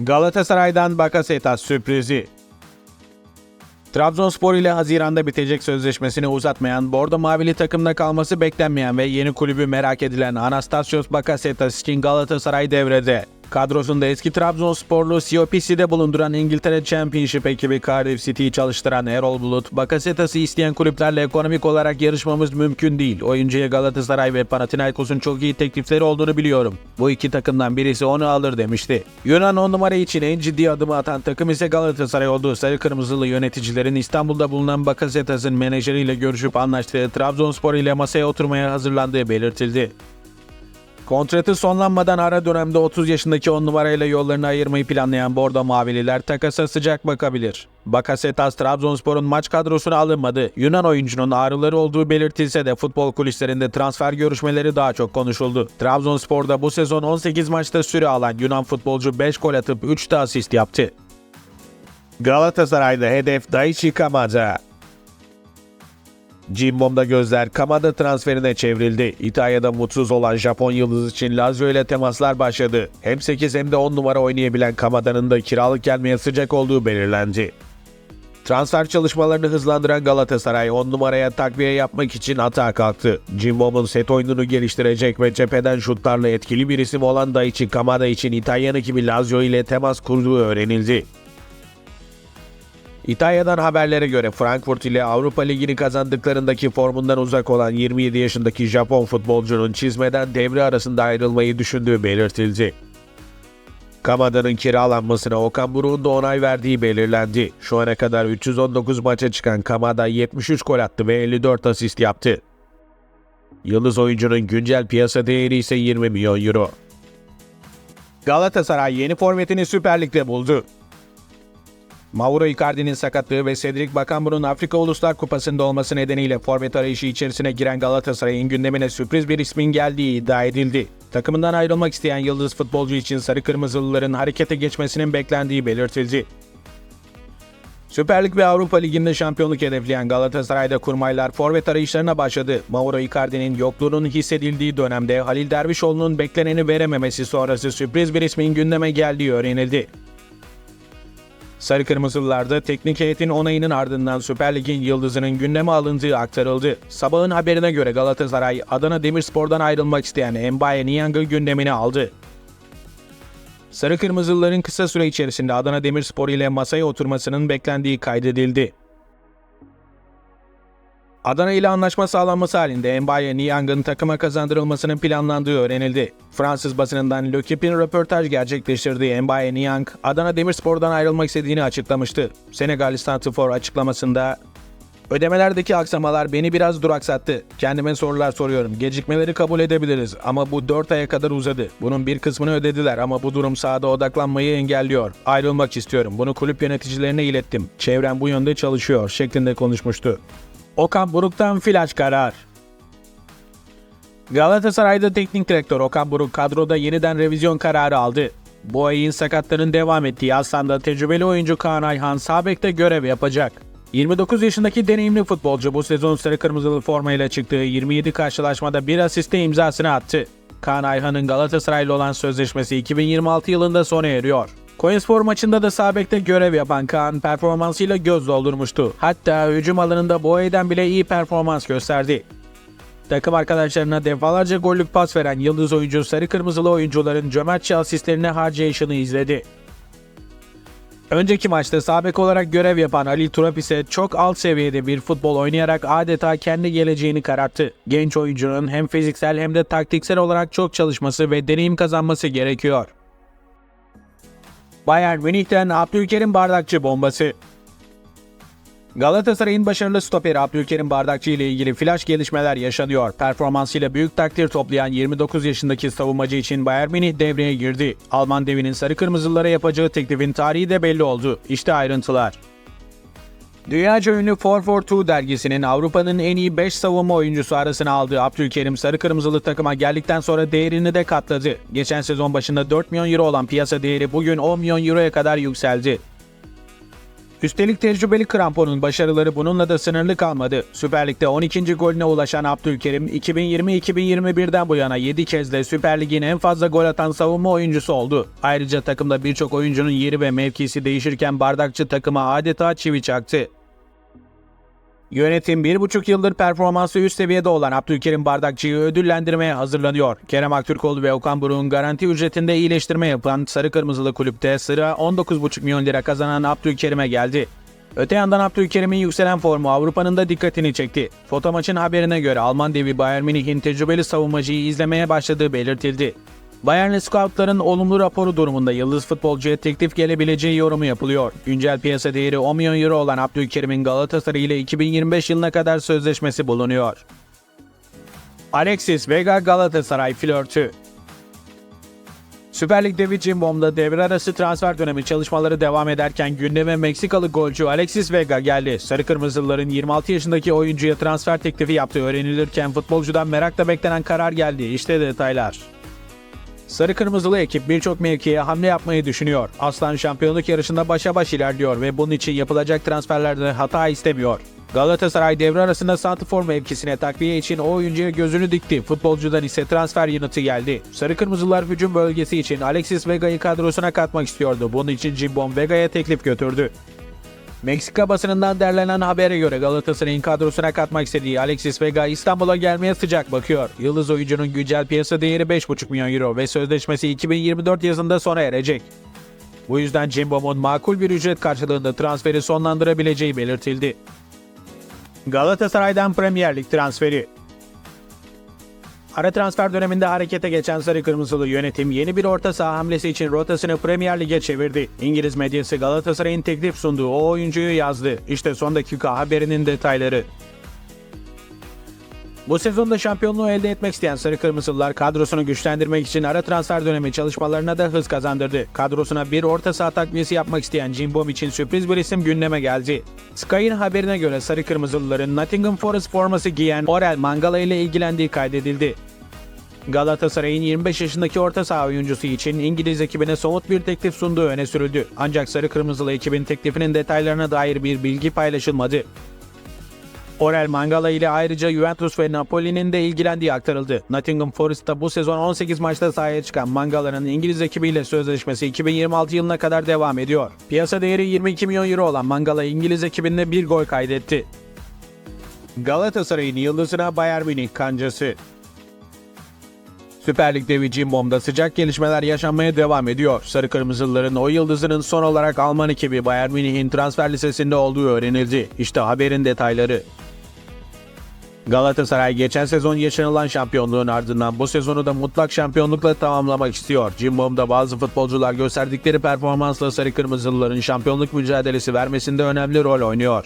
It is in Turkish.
Galatasaray'dan Bakasetas sürprizi. Trabzonspor ile Haziran'da bitecek sözleşmesini uzatmayan, Bordo Mavili takımda kalması beklenmeyen ve yeni kulübü merak edilen Anastasios Bakasetas için Galatasaray devrede. Kadrosunda eski Trabzonsporlu Siopisi'de bulunduran İngiltere Championship ekibi Cardiff City'yi çalıştıran Erol Bulut, Bakasetas'ı isteyen kulüplerle ekonomik olarak yarışmamız mümkün değil. Oyuncuya Galatasaray ve Panathinaikos'un çok iyi teklifleri olduğunu biliyorum. Bu iki takımdan birisi onu alır demişti. Yunan 10 numara için en ciddi adımı atan takım ise Galatasaray olduğu sarı kırmızılı yöneticilerin İstanbul'da bulunan Bakasetas'ın menajeriyle görüşüp anlaştığı Trabzonspor ile masaya oturmaya hazırlandığı belirtildi. Kontratı sonlanmadan ara dönemde 30 yaşındaki 10 numarayla yollarını ayırmayı planlayan Bordo Mavililer takasa sıcak bakabilir. Bakasetas Trabzonspor'un maç kadrosuna alınmadı. Yunan oyuncunun ağrıları olduğu belirtilse de futbol kulislerinde transfer görüşmeleri daha çok konuşuldu. Trabzonspor'da bu sezon 18 maçta süre alan Yunan futbolcu 5 gol atıp 3 de asist yaptı. Galatasaray'da hedef Daichi Kamada. Cimbom'da gözler Kamada transferine çevrildi. İtalya'da mutsuz olan Japon yıldız için Lazio ile temaslar başladı. Hem 8 hem de 10 numara oynayabilen Kamada'nın da kiralık gelmeye sıcak olduğu belirlendi. Transfer çalışmalarını hızlandıran Galatasaray 10 numaraya takviye yapmak için atağa kalktı. Cimbom'un set oyununu geliştirecek ve cepheden şutlarla etkili bir isim olan Daichi Kamada için İtalyan ekibi Lazio ile temas kurduğu öğrenildi. İtalya'dan haberlere göre Frankfurt ile Avrupa Ligi'ni kazandıklarındaki formundan uzak olan 27 yaşındaki Japon futbolcunun çizmeden devre arasında ayrılmayı düşündüğü belirtildi. Kamada'nın kiralanmasına Okan Buruk'un da onay verdiği belirlendi. Şu ana kadar 319 maça çıkan Kamada 73 gol attı ve 54 asist yaptı. Yıldız oyuncunun güncel piyasa değeri ise 20 milyon euro. Galatasaray yeni forvetini Süper Lig'de buldu. Mauro Icardi'nin sakatlığı ve Cedric Bakambu'nun Afrika Uluslar Kupası'nda olması nedeniyle forvet arayışı içerisine giren Galatasaray'ın gündemine sürpriz bir ismin geldiği iddia edildi. Takımından ayrılmak isteyen yıldız futbolcu için Sarı Kırmızılıların harekete geçmesinin beklendiği belirtildi. Süper Lig ve Avrupa Ligi'nde şampiyonluk hedefleyen Galatasaray'da kurmaylar forvet arayışlarına başladı. Mauro Icardi'nin yokluğunun hissedildiği dönemde Halil Dervişoğlu'nun bekleneni verememesi sonrası sürpriz bir ismin gündeme geldiği öğrenildi. Sarı Kırmızılılarda teknik heyetin onayının ardından Süper Lig'in yıldızının gündeme alındığı aktarıldı. Sabahın haberine göre Galatasaray, Adana Demirspor'dan ayrılmak isteyen Mbaye Niang'ı gündemine aldı. Sarı Kırmızılıların kısa süre içerisinde Adana Demirspor ile masaya oturmasının beklendiği kaydedildi. Adana ile anlaşma sağlanması halinde Mbaye Niang'ın takıma kazandırılmasının planlandığı öğrenildi. Fransız basınından L'Equipe'in röportaj gerçekleştirdiği Mbaye Niang, Adana Demirspor'dan ayrılmak istediğini açıklamıştı. Senegal Santifor açıklamasında Ödemelerdeki aksamalar beni biraz duraksattı. Kendime sorular soruyorum. Gecikmeleri kabul edebiliriz ama bu 4 aya kadar uzadı. Bunun bir kısmını ödediler ama bu durum sahada odaklanmayı engelliyor. Ayrılmak istiyorum. Bunu kulüp yöneticilerine ilettim. Çevrem bu yönde çalışıyor şeklinde konuşmuştu. Okan Buruk'tan flash karar. Galatasaray'da teknik direktör Okan Buruk kadroda yeniden revizyon kararı aldı. Bu ayın sakatların devam ettiği Aslan'da tecrübeli oyuncu Kaan Ayhan sağ bekte görev yapacak. 29 yaşındaki deneyimli futbolcu bu sezon sarı kırmızılı formayla çıktığı 27 karşılaşmada bir asiste imzasını attı. Kaan Ayhan'ın Galatasaray'la olan sözleşmesi 2026 yılında sona eriyor. Koyunspor maçında da sağ bekte görev yapan Kaan performansıyla göz doldurmuştu. Hatta hücum alanında Boye'den bile iyi performans gösterdi. Takım arkadaşlarına defalarca gollük pas veren yıldız oyuncu sarı kırmızılı oyuncuların cömertçe asistlerine harcayışını izledi. Önceki maçta sağ bek olarak görev yapan Ali Turap ise çok alt seviyede bir futbol oynayarak adeta kendi geleceğini kararttı. Genç oyuncunun hem fiziksel hem de taktiksel olarak çok çalışması ve deneyim kazanması gerekiyor. Bayern Münih'ten Abdülkerim Bardakçı bombası. Galatasaray'ın başarılı stoperi Abdülkerim Bardakçı ile ilgili flash gelişmeler yaşanıyor. Performansıyla büyük takdir toplayan 29 yaşındaki savunmacı için Bayern Münih devreye girdi. Alman devinin sarı kırmızılara yapacağı teklifin tarihi de belli oldu. İşte ayrıntılar. Dünyaca ünlü 442 dergisinin Avrupa'nın en iyi 5 savunma oyuncusu arasına aldığı Abdülkerim sarı kırmızılı takıma geldikten sonra değerini de katladı. Geçen sezon başında 4 milyon euro olan piyasa değeri bugün 10 milyon euroya kadar yükseldi. Üstelik tecrübeli kramponun başarıları bununla da sınırlı kalmadı. Süper Lig'de 12. golüne ulaşan Abdülkerim, 2020-2021'den bu yana 7 kez de Süper Lig'in en fazla gol atan savunma oyuncusu oldu. Ayrıca takımda birçok oyuncunun yeri ve mevkisi değişirken bardakçı takıma adeta çivi çaktı. Yönetim bir buçuk yıldır performansı üst seviyede olan Abdülkerim Bardakçı'yı ödüllendirmeye hazırlanıyor. Kerem Aktürkoğlu ve Okan Buruk'un garanti ücretinde iyileştirme yapan Sarı Kırmızılı kulüpte sıra 19,5 milyon lira kazanan Abdülkerim'e geldi. Öte yandan Abdülkerim'in yükselen formu Avrupa'nın da dikkatini çekti. Foto maçın haberine göre Alman devi Bayern Münih'in tecrübeli savunmacıyı izlemeye başladığı belirtildi. Bayernli scoutların olumlu raporu durumunda yıldız futbolcuya teklif gelebileceği yorumu yapılıyor. Güncel piyasa değeri 10 milyon euro olan Abdülkerim'in Galatasaray ile 2025 yılına kadar sözleşmesi bulunuyor. Alexis Vega Galatasaray flörtü Süper Lig'de ve Cimbom'da devre arası transfer dönemi çalışmaları devam ederken gündeme Meksikalı golcü Alexis Vega geldi. Sarı Kırmızılıların 26 yaşındaki oyuncuya transfer teklifi yaptığı öğrenilirken futbolcudan merakla beklenen karar geldi. İşte detaylar. Sarı Kırmızılı ekip birçok mevkiye hamle yapmayı düşünüyor. Aslan şampiyonluk yarışında başa baş ilerliyor ve bunun için yapılacak transferlerde hata istemiyor. Galatasaray devre arasında santrfor mevkisine takviye için o oyuncuya gözünü dikti. Futbolcudan ise transfer yanıtı geldi. Sarı Kırmızılar hücum bölgesi için Alexis Vega'yı kadrosuna katmak istiyordu. Bunun için Cimbom Vega'ya teklif götürdü. Meksika basınından derlenen habere göre Galatasaray'ın kadrosuna katmak istediği Alexis Vega İstanbul'a gelmeye sıcak bakıyor. Yıldız oyuncunun güncel piyasa değeri 5,5 milyon euro ve sözleşmesi 2024 yazında sona erecek. Bu yüzden Cimbom'un makul bir ücret karşılığında transferi sonlandırabileceği belirtildi. Galatasaray'dan Premier Lig transferi Ara transfer döneminde harekete geçen Sarı Kırmızılı yönetim yeni bir orta saha hamlesi için rotasını Premier Lig'e çevirdi. İngiliz medyası Galatasaray'ın teklif sunduğu o oyuncuyu yazdı. İşte son dakika haberinin detayları. Bu sezonda şampiyonluğu elde etmek isteyen Sarı Kırmızılılar kadrosunu güçlendirmek için ara transfer dönemi çalışmalarına da hız kazandırdı. Kadrosuna bir orta saha takviyesi yapmak isteyen Cimbom için sürpriz bir isim gündeme geldi. Sky'ın haberine göre Sarı Kırmızılıların Nottingham Forest forması giyen Orel Mangala ile ilgilendiği kaydedildi. Galatasaray'ın 25 yaşındaki orta saha oyuncusu için İngiliz ekibine somut bir teklif sunduğu öne sürüldü. Ancak Sarı Kırmızılı ekibin teklifinin detaylarına dair bir bilgi paylaşılmadı. Orel Mangala ile ayrıca Juventus ve Napoli'nin de ilgilendiği aktarıldı. Nottingham Forest'ta bu sezon 18 maçta sahaya çıkan Mangala'nın İngiliz ekibiyle sözleşmesi 2026 yılına kadar devam ediyor. Piyasa değeri 22 milyon euro olan Mangala İngiliz ekibinde bir gol kaydetti. Galatasaray'ın yıldızına Bayern Münih kancası. Süper Lig'de ve Cimbom'da sıcak gelişmeler yaşanmaya devam ediyor. Sarı Kırmızılıların o yıldızının son olarak Alman ekibi Bayern Münih'in transfer listesinde olduğu öğrenildi. İşte haberin detayları. Galatasaray geçen sezon yaşanılan şampiyonluğun ardından bu sezonu da mutlak şampiyonlukla tamamlamak istiyor. Cimbom'da bazı futbolcular gösterdikleri performansla Sarı Kırmızılıların şampiyonluk mücadelesi vermesinde önemli rol oynuyor.